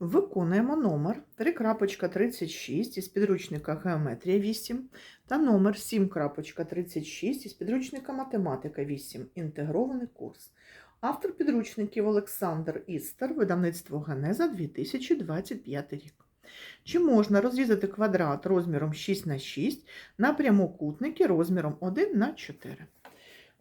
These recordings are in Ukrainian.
Виконуємо номер 3.36 із підручника Геометрія 8 та номер 7.36 із підручника Математика 8. Інтегрований курс. Автор підручників Олександр Істер, видавництво Генеза 2025 рік. Чи можна розрізати квадрат розміром 6 на 6 на прямокутники розміром 1 на 4?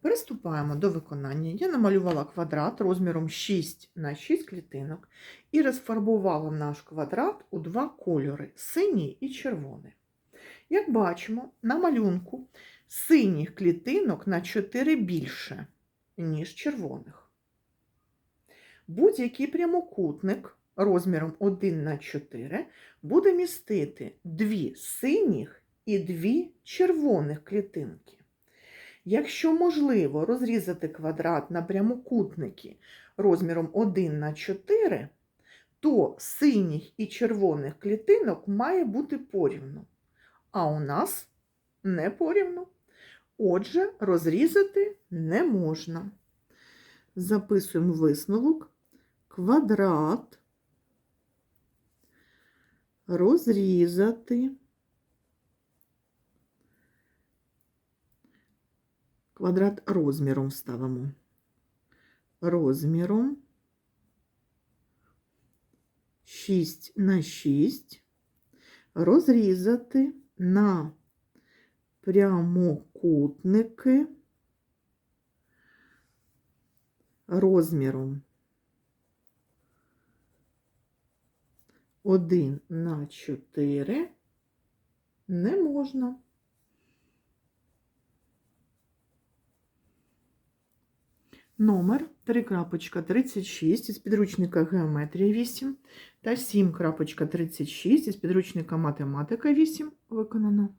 Приступаємо до виконання. Я намалювала квадрат розміром 6 на 6 клітинок і розфарбувала наш квадрат у два кольори синій і червоний. Як бачимо, на малюнку синіх клітинок на 4 більше, ніж червоних. Будь-який прямокутник розміром 1 на 4 буде містити дві синіх і дві червоних клітинки. Якщо можливо розрізати квадрат на прямокутники розміром 1 на 4, то синіх і червоних клітинок має бути порівну, а у нас не порівну. Отже, розрізати не можна. Записуємо висновок. Квадрат розрізати. Квадрат розміром ставимо. Розміром 6 на 6 розрізати на прямокутники розміром 1 на 4 не можна. Номер 3.36 із підручника Геометрія 8 та 7.36 із підручника Математика 8 виконано.